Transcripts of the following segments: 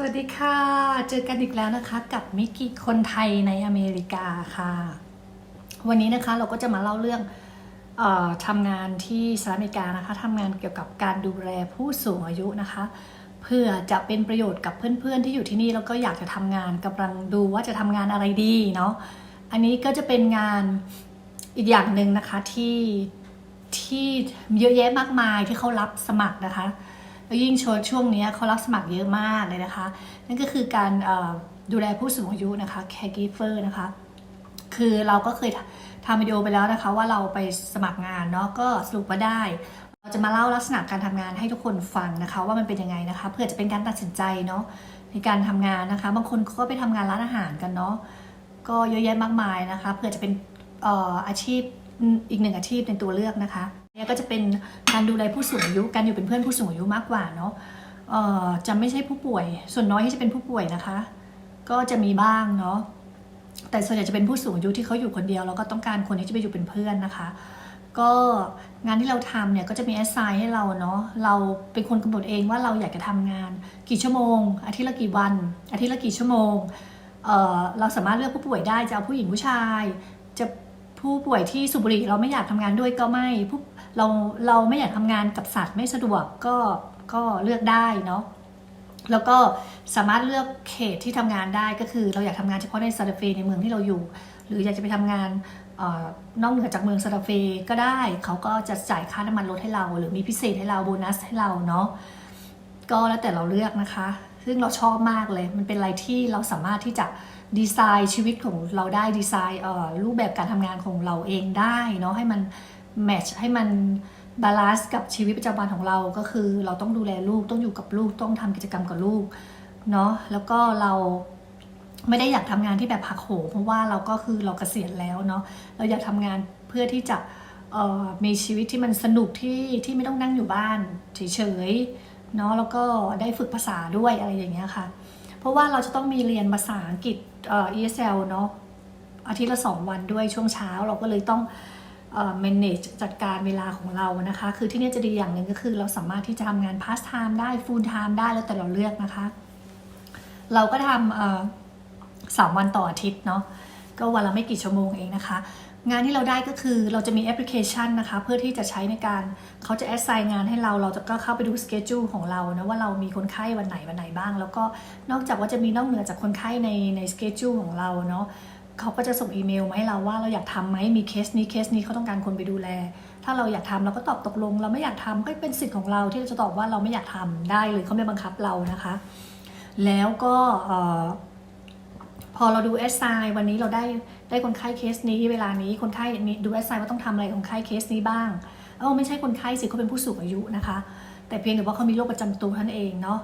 สวัสดีค่ะ เจอกันอีกแล้วนะคะกับมิกกี้คนไทยในอเมริกาค่ะ วันนี้นะคะเราก็จะมาเล่าเรื่องออทำงานที่สหรัฐอเมริกานะคะทำงานเกี่ยวกับการดูแลผู้สูงอายุนะคะ เพื่อจะเป็นประโยชน์กับเพื่อนๆที่อยู่ที่นี่แล้วก็อยากจะทำงานกำลังดูว่าจะทำงานอะไรดีเนาะ อันนี้ก็จะเป็นงานอีกอย่างหนึ่งนะคะที่ที่เยอะแยะมากมายที่เขารับสมัครนะคะ แล้วยิ่งช่วงช่วงนี้เขารับสมัครเยอะมากเลยนะคะ นั่นก็คือการดูแลผู้สูงอายุนะคะ caregiver นะคะ คือเราก็เคยทำวิดีโอไปแล้วนะคะ ว่าเราไปสมัครงานเนาะก็สรุปว่าได้เราจะมาเล่าลักษณะการทำงานให้ทุกคนฟังนะคะ ว่ามันเป็นยังไงนะคะ เพื่อจะเป็นการตัดสินใจเนาะในการทำงานนะคะ บางคนก็ไปทำงานร้านอาหารกันเนาะก็เยอะแยะมากมายนะคะ เพื่อจะเป็นอออาชีพอีกหนึ่งอาชีพในตัวเลือกนะคะ เนี่ยก็จะเป็นการดูแลผู้สูงอายุการอยู่เป็นเพื่อนผู้สูงอายุมากกว่าเนาะเอ่อจะไม่ใช่ผู้ป่วย ส่วนน้อยที่จะเป็นผู้ป่วยนะคะ ก็จะมีบ้างเนาะแต่ส่วนใหญ่จะเป็นผู้สูงอายุที่เขาอยู่คนเดียวแล้วก็ต้องการคนที่จะไปอยู่เป็นเพื่อนนะคะ ก็งานที่เราทำเนี่ยก็จะมีแอสไซน์ให้เราเนาะเราเป็นคนกำหนดเองว่าเราอยากจะทำงาน กี่ชั่วโมง อาทิตย์ละกี่วัน อาทิตย์ละกี่ชั่วโมงเเราสามารถเลือกผู้ป่วยได้จะเอาผู้หญิงผู้ชาย ผู้ป่วยที่สูบบุหรี่เราไม่อยากทำงานด้วยก็ไม่ผู้เราเราไม่อยากทำงานกับสัตว์ไม่สะดวกก็ก็เลือกได้เนาะแล้วก็สามารถเลือกเขตที่ทำงานได้ก็คือ เราอยากทำงานเฉพาะในซาตาเฟในเมืองที่เราอยู่ หรืออยากจะไปทำงานออนอกเหนือจากเมืองซาตาเฟก็ได้ เขาก็จะจ่ายค่าน้ำมันรถให้เรา หรือมีพิเศษให้เราโบนัสให้เราเนาะก็แล้วแต่เราเลือกนะคะ ซึ่งเราชอบมากเลย มันเป็นอะไรที่เราสามารถที่จะดีไซน์ชีวิตของเราได้ดีไซน์รูปแบบการทำงานของเราเองได้เนาะให้มันแมทช์ให้มันบาลานซ์กับชีวิตประจำวันของเราก็คือ เราต้องดูแลลูกต้องอยู่กับลูกต้องทำกิจกรรมกับลูกเนาะแล้วก็เราไม่ได้อยากทำงานที่แบบผักโหมเพราะว่าเราก็คือเราเกษียณแล้วเนาะเราอยากทำงานเพื่อที่จะมีชีวิตที่มันสนุกที่ที่ไม่ต้องนั่งอยู่บ้านเฉยๆ เนาะแล้วก็ได้ฝึกภาษาด้วยอะไรอย่างเงี้ยค่ะ เพราะว่าเราจะต้องมีเรียนภาษาอังกฤษเอ่อ ESL เนาะอาทิตย์ละสองวันด้วยช่วงเช้าเราก็เลยต้องเอ่อ manage จัดการเวลาของเรานะคะ คือที่นี่จะดีอย่างหนึ่งก็คือ เราสามารถที่จะทำงาน part time ได้ full time ได้แล้วแต่เราเลือกนะคะ เราก็ทำเอ่อสามวันต่ออาทิตย์เนาะก็วันละไม่กี่ชั่วโมงเองนะคะ งานที่เราได้ก็คือเราจะมีแอปพลิเคชันนะคะ เพื่อที่จะใช้ในการเขาจะแอดไซน์งานให้เรา เราจะก็เข้าไปดูสเกจ u ของเรานะว่าเรามีคนไข้วันไหนวันไหนบ้าง แล้วก็นอกจากว่าจะมีนอกเหนือจากคนไข้ในในสเกจ u ของเราเนาะเขาก็จะส่งอีเมลมาให้เราว่าเราอยากทำไหมมีเคสนี้เคสนี้เขาต้องการคนไปดูแล ถ้าเราอยากทำเราก็ตอบตกลง เราไม่อยากทำก็เป็นสิทธิ์ของเราที่เราจะตอบว่าเราไม่อยากทำได้เลยเขาไม่บังคับเรานะคะ แล้วก็พอเราดูแอสไซน์วันนี้เราได้ ได้คนไข้เคสนี้เวลานี้คนไข้นี้ดูแอสไซน์ว่าต้องทำอะไรคนไข้เคสนี้บ้างเออไม่ใช่คนไข้สิเขาเป็นผู้สูงอายุนะคะ แต่เพียงแต่ว่าเขามีโรคประจำตัวท่านเองเนาะ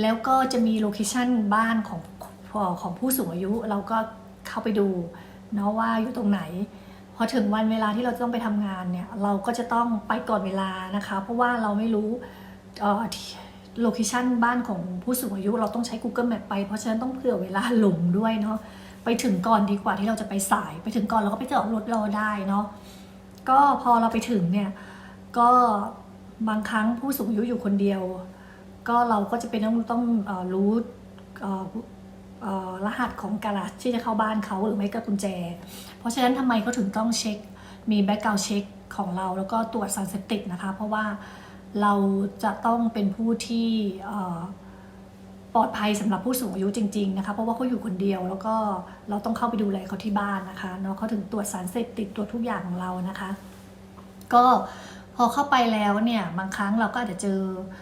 แล้วก็จะมีโลเคชันบ้านของของผู้สูงอายุ เราก็เข้าไปดูเนาะว่าอยู่ตรงไหนพอถึงวันเวลาที่เราต้องไปทำงานเนี่ยเราก็จะต้องไปก่อนเวลานะคะ เพราะว่าเราไม่รู้โลเคชันบ้านของผู้สูงอายุ เราต้องใช้ Google Map ไปเพราะฉะนั้นต้องเผื่อเวลาหลงด้วยเนาะ ไปถึงก่อนดีกว่าที่เราจะไปสายไปถึงก่อนเราก็ไปจอดรถเราได้เนาะก็พอเราไปถึงเนี่ยก็บางครั้งผู้สูงอายุอยู่คนเดียว ก็เราก็จะเป็นต้องต้องอรู้รหัสของการาที่จะเข้าบ้านเขาหรือไม่ก็กุญแจ เพราะฉะนั้นทำไมเขาถึงต้องเช็ค มีแบ็กกราวเช็คของเราแล้วก็ตรวจสารเสพติดนะคะ เพราะว่าเราจะต้องเป็นผู้ที่ ปลอดภัยสำหรับผู้สูงอายุจริงๆนะคะเพราะว่าเขาอยู่คนเดียวแล้วก็เราต้องเข้าไปดูแลเขาที่บ้านนะคะเนาะเขาถึงตรวจสารเสพติดตรวจทุกอย่างของเรานะคะ ก็พอเข้าไปแล้วเนี่ยบางครั้งเราก็อาจจะเจอ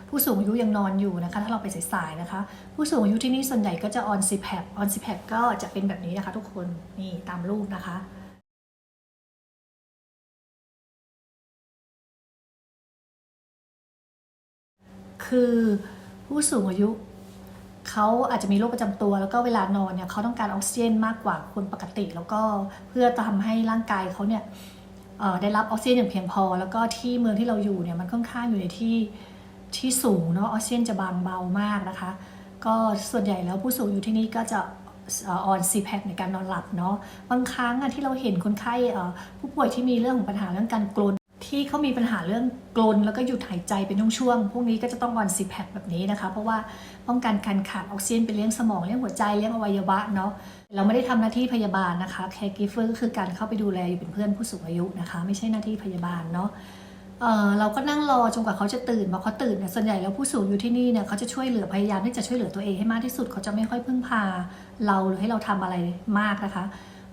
ผู้สูงอายุยังนอนอยู่นะคะ ถ้าเราไปสายๆนะคะ ผู้สูงอายุที่นี่ส่วนใหญ่ก็จะออนซีแพคออนซีแพคก็จะเป็นแบบนี้นะคะทุกคนนี่ตามรูปนะคะคือผู้สูงอายุ เขาอาจจะมีโรคประจำตัว แล้วก็เวลานอนเนี่ยเขาต้องการออกซิเจนมากกว่าคนปกติ แล้วก็เพื่อทำให้ร่างกายเขาเนี่ยได้รับออกซิเจนอย่างเพียงพอ แล้วก็ที่เมืองที่เราอยู่เนี่ยมันค่อนข้างอยู่ในที่ที่สูงเนาะออกซิเจนจะบางเบามากนะคะ ก็ส่วนใหญ่แล้วผู้สูงอายุที่นี่ก็จะออนซีแพคในการนอนหลับเนาะบางครั้งอะที่เราเห็นคนไข้ผู้ป่วยที่มีเรื่องของปัญหาเรื่องการกรน ที่เขามีปัญหาเรื่องกลนแล้วก็หยุดหายใจเป็นช่วงๆพวกนี้ก็จะต้องออนซีแพคแบบนี้นะคะ เพราะว่าป้องกันการขาดออกซิเจนไปเลี้ยงสมองเลี้ยงหัวใจเลี้ยงอวัยวะเนาะเราไม่ได้ทำหน้าที่พยาบาลนะคะแคร์กิฟเฟอร์ก็คือการเข้าไปดูแลอยู่เป็นเพื่อนผู้สูงอายุนะคะ ไม่ใช่หน้าที่พยาบาลเนาะเเราก็นั่งรอจนกว่าเขาจะตื่นพอเขาตื่นเนี่ยส่วนใหญ่แล้วผู้สูงอายุที่นี่เนี่ยเขาจะช่วยเหลือพยายามที่จะช่วยเหลือตัวเองให้มากที่สุดเขาจะไม่ค่อยพึ่งพาเราหรือให้เราทำอะไรมากนะคะ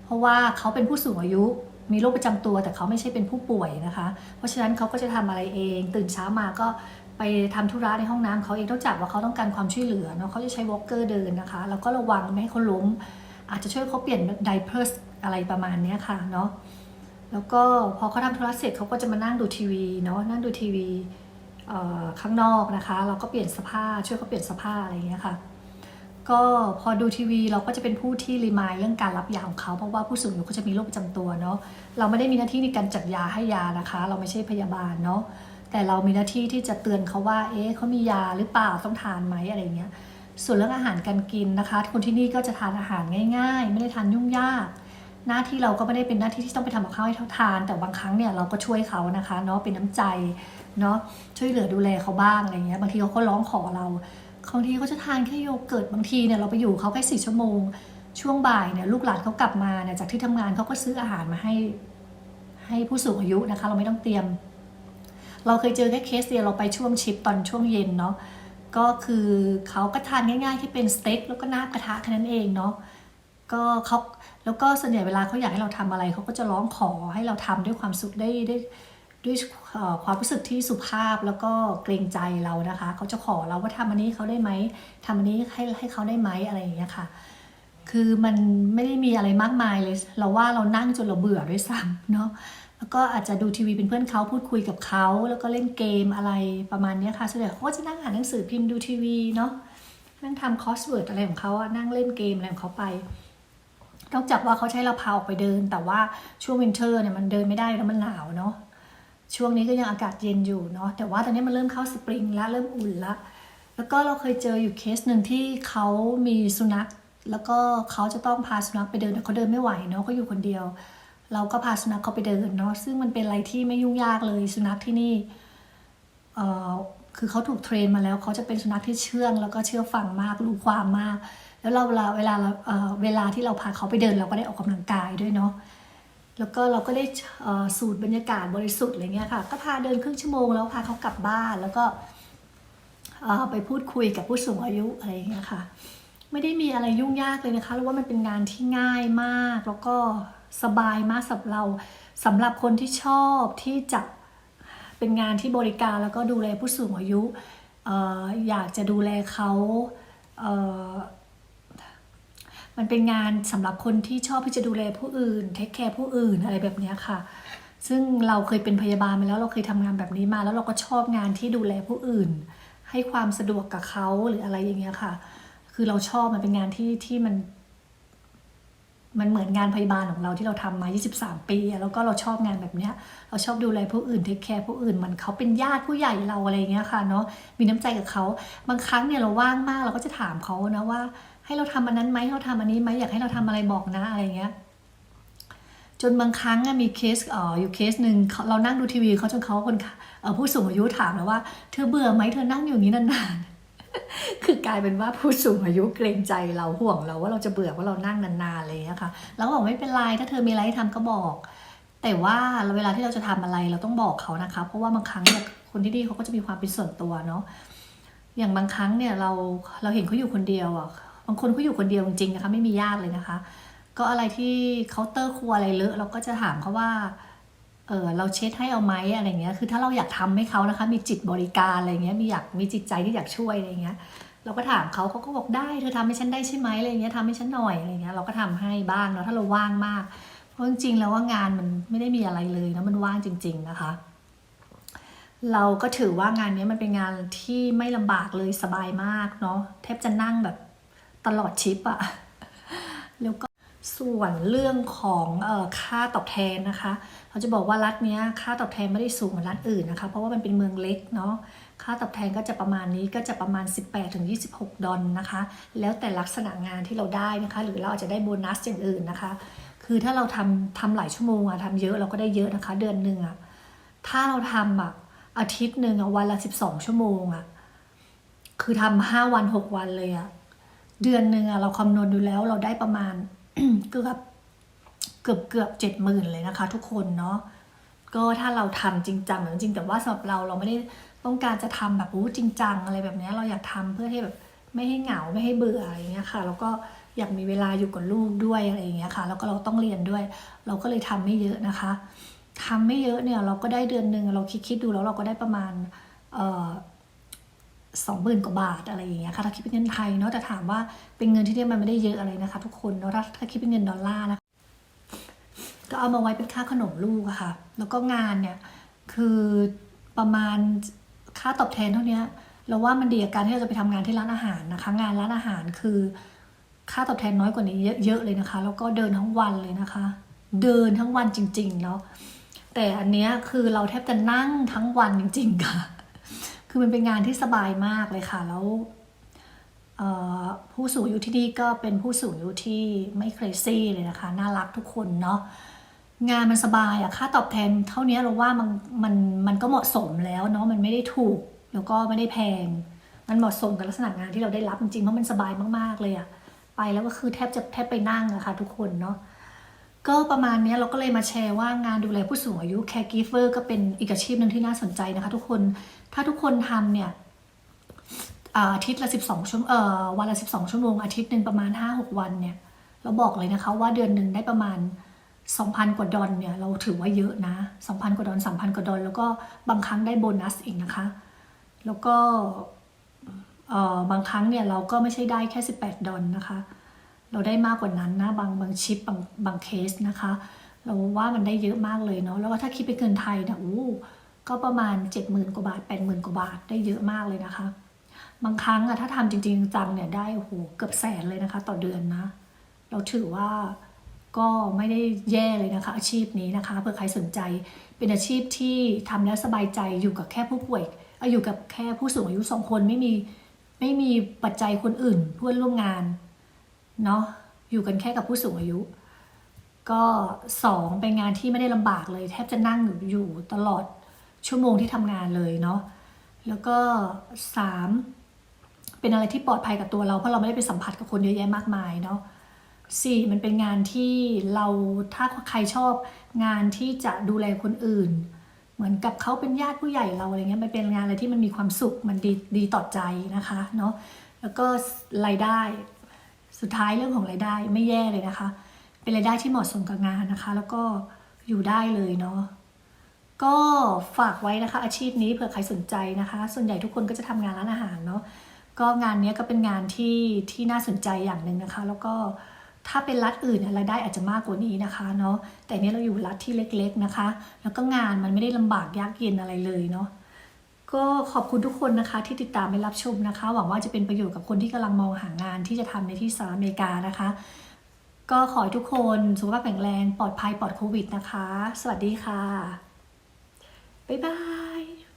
เพราะว่าเขาเป็นผู้สูงอายุ มีโรคประจำตัวแต่เขาไม่ใช่เป็นผู้ป่วยนะคะ เพราะฉะนั้นเขาก็จะทำอะไรเอง ตื่นเช้ามาก็ไปทำธุระในห้องน้ำเขาเองต้องจับว่าเขาต้องการความช่วยเหลือเนาะเขาจะใช้วอล์กเกอร์เดินนะคะ แล้วก็ระวังไม่ให้เขาล้ม อาจจะช่วยเขาเปลี่ยนไดเพอร์สอะไรประมาณนี้ค่ะเนาะแล้วก็พอเขาทำธุระเสร็จเขาก็จะมานั่งดูทีวีเนาะนั่งดูทีวีข้างนอกนะคะ เราก็เปลี่ยนเสภาช่วยเขาเปลี่ยนเสภาอะไรอย่างเงี้ยค่ะ ก็พอดูทีวีเราก็จะเป็นผู้ที่รีมายเรื่องการรับยาของเขาเพราะว่าผู้สูงอายุเขาจะมีโรคประจำตัวเนาะเราไม่ได้มีหน้าที่ในการจัดยาให้ยานะคะ เราไม่ใช่พยาบาลเนาะแต่เรามีหน้าที่ที่จะเตือนเขาว่า เอ๊ะเขามียาหรือเปล่าต้องทานไหมอะไรเงี้ย ส่วนเรื่องอาหารการกินนะคะคนที่นี่ก็จะทานอาหารง่าย ๆ ไม่ได้ทานยุ่งยาก หน้าที่เราก็ไม่ได้เป็นหน้าที่ที่ต้องไปทำกับข้าวให้เขาทาน แต่บางครั้งเนี่ยเราก็ช่วยเขานะคะเนาะเป็นน้ำใจเนาะช่วยเหลือดูแลเขาบ้างอะไรเงี้ยบางทีเขาก็ร้องขอเรา บางทีเขาจะทานแค่โยเกิร์ตบางทีเนี่ยเราไปอยู่เขาแค่สี่ชั่วโมง ช่วงบ่ายเนี่ยลูกหลานเขากลับมาเนี่ยจากที่ทำงานเขาก็ซื้ออาหารมาให้ ให้ผู้สูงอายุนะคะ เราไม่ต้องเตรียม เราเคยเจอแค่เคสเดียวเราไปช่วงชิปตอนช่วงเย็นเนาะก็คือเขาก็ทานง่ายๆที่เป็นสเต็กแล้วก็น้ำกระทะแค่นั้นเองเนาะก็เขาแล้วก็ส่วนใหญ่เวลาเขาอยากให้เราทำอะไรเขาก็จะร้องขอให้เราทำด้วยความสุขได้ได้ ด้วยความรู้สึกที่สุภาพแล้วก็เกรงใจเรานะคะ เขาจะขอเราว่าทำอันนี้เขาได้ไหมทำอันนี้ให้ให้เขาได้ไหมอะไรอย่างเงี้ยค่ะ คือมันไม่ได้มีอะไรมากมายเลย เราว่าเรานั่งจนเราเบื่อด้วยซ้ำเนาะแล้วก็อาจจะดูทีวีเป็นเพื่อนเขาพูดคุยกับเขาแล้วก็เล่นเกมอะไรประมาณนี้ค่ะส่วนใหญ่เขาก็จะนั่งอ่านหนังสือพิมพ์ดูทีวีเนาะนั่งทำคอสเวิร์ดอะไรของเขาอะนั่งเล่นเกมอะไรของเขาไปนอกจากว่าเขาใช้เราพาออกไปเดิน แต่ว่าช่วงวินเทอร์เนี่ยมันเดินไม่ได้แล้วมันหนาวเนาะ ช่วงนี้ก็ยังอากาศเย็นอยู่เนาะแต่ว่าตอนนี้มันเริ่มเข้าสปริงแล้วเริ่มอุ่นละแล้วก็เราเคยเจออยู่เคสหนึ่งที่เขามีสุนัข แล้วก็เขาจะต้องพาสุนัขไปเดินแต่เขาเดินไม่ไหวเนาะเขาอยู่คนเดียว เราก็พาสุนัขเขาไปเดินเนาะซึ่งมันเป็นอะไรที่ไม่ยุ่งยากเลยสุนัขที่นี่เอ่อคือเขาถูกเทรนมาแล้วเขาจะเป็นสุนัขที่เชื่อง แล้วก็เชื่อฟังมากรู้ความมาก แล้วเราเวลาเวลาเราเอ่อเวลาที่เราพาเขาไปเดินเราก็ได้ออกกำลังกายด้วยเนาะ แล้วก็เราก็ได้สูตรบรรยากาศบริสุทธิ์อะไรเงี้ยค่ะ ก็พาเดินครึ่งชั่วโมงแล้วพาเขากลับบ้านแล้วก็ไปพูดคุยกับผู้สูงอายุอะไรเงี้ยค่ะ ไม่ได้มีอะไรยุ่งยากเลยนะคะแล้ว่ามันเป็นงานที่ง่ายมาก แล้วก็สบายมากสำหรับเราสำหรับคนที่ชอบที่จะเป็นงานที่บริการแล้วก็ดูแลผู้สูงอายุอออยากจะดูแลเขาเมันเป็นงานสำหรับคนที่ชอบที่จะดูแลผู้อื่นเทคแคร์ผู้อื่นอะไรแบบนี้ค่ะ ซึ่งเราเคยเป็นพยาบาลมาแล้วเราเคยทำงานแบบนี้มา แล้วเราก็ชอบงานที่ดูแลผู้อื่น ให้ความสะดวกกับเขาหรืออะไรอย่างเงี้ยค่ะ คือเราชอบมันเป็นงานที่ที่มัน มันเหมือนงานพยาบาลของเราที่เราทำมา 23 ปี แล้วก็เราชอบงานแบบเนี้ย เราชอบดูแลผู้อื่นเทคแคร์ผู้อื่นเหมันเขาเป็นญาติผู้ใหญ่เราอะไรเงี้ยค่ะเนาะมีน้ำใจกับเขาบางครั้งเนี่ยเราว่างมากเราก็จะถามเขานะว่า ให้เราทำอันนั้นไหมให้เราทำอันนี้ไหมอยากให้เราทำอะไรบอกนะอะไรเงี้ยจนบางครั้งมีเคสออยู่เคสหนึ่งเเรานั่งดูทีวีเขาจนเขาคนผู้สูงอายุถามเราว่า เธอเบื่อไหมเธอนั่งอยู่นี้นานๆ คือกลายเป็นว่าผู้สูงอายุเกรงใจเราห่วงเราว่าเราจะเบื่อว่าเรานั่งนานๆอะไรอย่างเงี้ยค่ะเราก็บอกไม่เป็นไรถ้าเธอมีอะไรให้ทำก็บอก แต่ว่าเวลาที่เราจะทำอะไรเราต้องบอกเขานะคะ เพราะว่าบางครั้งเนี่ยคนที่นี่เขาก็จะมีความเป็นส่วนตัวเนาะอย่างบางครั้งเนี่ยเราเราเห็นเขาอยู่คนเดียวอะ บางคนเขาอยู่คนเดียวจริงๆนะคะ ไม่มีญาติเลยนะคะ ก็อะไรที่เคาน์เตอร์ครัวอะไรเลอะเราก็จะถามเขาว่าเออเราเช็ดให้เอาไหมอะไรเงี้ย คือถ้าเราอยากทำให้เขานะคะ มีจิตบริการอะไรเงี้ย มีอยาก มีจิตใจที่อยากช่วยอะไรเงี้ย เราก็ถามเขาเขาก็บอกได้ เธอทำให้ฉันได้ใช่ไหมอะไรเงี้ยทำให้ฉันหน่อยอะไรเงี้ย เราก็ทำให้บ้างเนาะ ถ้าเราว่างมาก เพราะจริงๆแล้วว่างานมันไม่ได้มีอะไรเลยนะมันว่างจริง ๆนะคะ เราก็ถือว่างานนี้มันเป็นงานที่ไม่ลำบากเลยสบายมากเนาะ แทบจะนั่งแบบ ตลอดชิปอะแล้วก็ส่วนเรื่องของออค่าตอบแทนนะคะเราจะบอกว่ารัฐเนี้ยค่าตอบแทนไม่ได้สูงเหมือนรัฐอื่นนะคะ เพราะว่ามันเป็นเมืองเล็กเนาะค่าตอบแทนก็จะประมาณนี้ก็จะประมาณ 18-26 ดอลนะคะ แล้วแต่ลักษณะงานที่เราได้นะคะ หรือเราอาจจะได้โบนัสอย่างอื่นนะคะ คือถ้าเราทำทำหลายชั่วโมงอะทำเยอะเราก็ได้เยอะนะคะ เดือนหนึ่งอะถ้าเราทำแบบอาทิตย์หนึ่งอะวันละสิบสองชั่วโมงอะคือทำห้าวันหกวันเลยอะ เดือนหนึ่งอะเราคำนวณดูแล้วเราได้ประมาณเกือบเกือบเกือบเจ็ดหมื่นเลยนะคะ ทุกคนเนาะก็ถ้าเราทำจริงจังเหมือนจริงแต่ว่าสำหรับเราเราไม่ได้ต้องการจะทำแบบอู้จริงจังอะไรแบบนี้เราอยากทำเพื่อให้แบบไม่ให้เหงาไม่ให้เบื่ออะไรอย่างเงี้ยค่ะ แล้วก็อยากมีเวลาอยู่กับลูกด้วยอะไรอย่างเงี้ยค่ะ แล้วก็เราต้องเรียนด้วย เราก็เลยทำไม่เยอะนะคะทำไม่เยอะเนี่ยเราก็ได้เดือนหนึ่งเราคิดคิดดูแล้วเราก็ได้ประมาณเอ่อ สองหมื่นกว่าบาทอะไรอย่างเงี้ยค่ะถ้าคิดเป็นเงินไทยเนาะแต่ถามว่าเป็นเงินที่ได้มันไม่ได้เยอะอะไรนะคะ ทุกคนเนาะถ้าคิดเป็นเงินดอลลาร์นะก็เอามาไว้เป็นค่าขนมลูกอะค่ะ แล้วก็งานเนี่ยคือประมาณค่าตอบแทนเท่านี้เราว่ามันดีกับการที่เราจะไปทำงานที่ร้านอาหารนะคะ งานร้านอาหารคือค่าตอบแทนน้อยกว่านี้เยอะๆเลยนะคะ แล้วก็เดินทั้งวันเลยนะคะ เดินทั้งวันจริงๆเนาะแต่อันเนี้ยคือเราแทบจะนั่งทั้งวันจริง ๆ ค่ะ คือมันเป็นงานที่สบายมากเลยค่ะ แล้วผู้สูงอายุที่นี่ก็เป็นผู้สูงอายุที่ไม่เครซี่เลยนะคะ น่ารักทุกคนเนาะงานมันสบายอะค่าตอบแทนเท่านี้เราว่ามันมันมันก็เหมาะสมแล้วเนาะมันไม่ได้ถูกแล้วก็ไม่ได้แพง มันเหมาะสมกับลักษณะงานที่เราได้รับจริงๆเพราะมันสบายมากๆเลยอะไปแล้วก็คือแทบจะแทบไปนั่งอะค่ะทุกคนเนาะ ก็ประมาณนี้เราก็เลยมาแชร์ว่างานดูแลผู้สูงอายุ caregiver ก็เป็นอีกอาชีพหนึ่งที่น่าสนใจนะคะทุกคน ถ้าทุกคนทำเนี่ยอาทิตย์ละ12ชั่วโมงเอ่อวันละ 12 ชั่วโมง อาทิตย์หนึ่งประมาณ 5-6 วันเนี่ย เราบอกเลยนะคะว่าเดือนหนึ่งได้ประมาณ 2,000 กว่าดอลเนี่ย เราถือว่าเยอะนะ 2,000 กว่าดอล3,000 กว่าดอลแล้วก็บางครั้งได้โบนัสอีกนะคะ แล้วก็เอ่อบางครั้งเนี่ยเราก็ไม่ใช่ได้แค่ 18 ดอลนะคะ เราได้มากกว่านั้นนะบางบางชิปบางบางเคสนะคะ เราว่ามันได้เยอะมากเลยเนาะแล้วก็ถ้าคิดเป็นเงินไทยเนี่ยอู้ก็ประมาณ 70,000 กว่าบาท 80,000 กว่าบาทได้เยอะมากเลยนะคะ บางครั้งอะถ้าทำจริงๆจังเนี่ยได้โอ้โหเกือบแสนเลยนะคะ ต่อเดือนนะ เราถือว่าก็ไม่ได้แย่เลยนะคะ อาชีพนี้นะคะเผื่อใครสนใจเป็นอาชีพที่ทำแล้วสบายใจอยู่กับแค่ผู้ป่วยเอ่ออยู่กับแค่ผู้สูงอายุสองคนไม่มีไม่มีปัจจัยคนอื่นเพื่อนร่วมงาน เนาะอยู่กันแค่กับผู้สูงอายุ ก็สองเป็นงานที่ไม่ได้ลำบากเลย แทบจะนั่งอยู่อยู่ตลอดชั่วโมงที่ทำงานเลยเนาะแล้วก็สามเป็นอะไรที่ปลอดภัยกับตัวเราเพราะเราไม่ได้ไปสัมผัสกับคนเยอะแยะมากมายเนาะสี่มันเป็นงานที่เราถ้าใครชอบงานที่จะดูแลคนอื่น เหมือนกับเขาเป็นญาติผู้ใหญ่เราอะไรเงี้ยมันเป็นงานอะไรที่มันมีความสุขมันดีดีต่อใจนะคะเนาะแล้วก็รายได้ สุดท้ายเรื่องของรายได้ไม่แย่เลยนะคะ เป็นรายได้ที่เหมาะสมกับงานนะคะ แล้วก็อยู่ได้เลยเนาะก็ฝากไว้นะคะ อาชีพนี้เผื่อใครสนใจนะคะ ส่วนใหญ่ทุกคนก็จะทำงานร้านอาหารเนาะก็งานนี้ก็เป็นงานที่ที่น่าสนใจอย่างหนึ่งนะคะ แล้วก็ถ้าเป็นรัฐอื่นรายได้อาจจะมากกว่านี้นะคะเนาะแต่เนี้ยเราอยู่รัฐที่เล็ก ๆนะคะ แล้วก็งานมันไม่ได้ลำบากยากเย็นอะไรเลยเนาะ ก็ขอบคุณทุกคนนะคะที่ติดตามและรับชมนะคะ หวังว่าจะเป็นประโยชน์กับคนที่กำลังมองหางานที่จะทำในที่สหรัฐอเมริกานะคะ ก็ขอให้ทุกคนสุขภาพแข็งแรงปลอดภัยปลอดโควิดนะคะ สวัสดีค่ะ บ๊ายบาย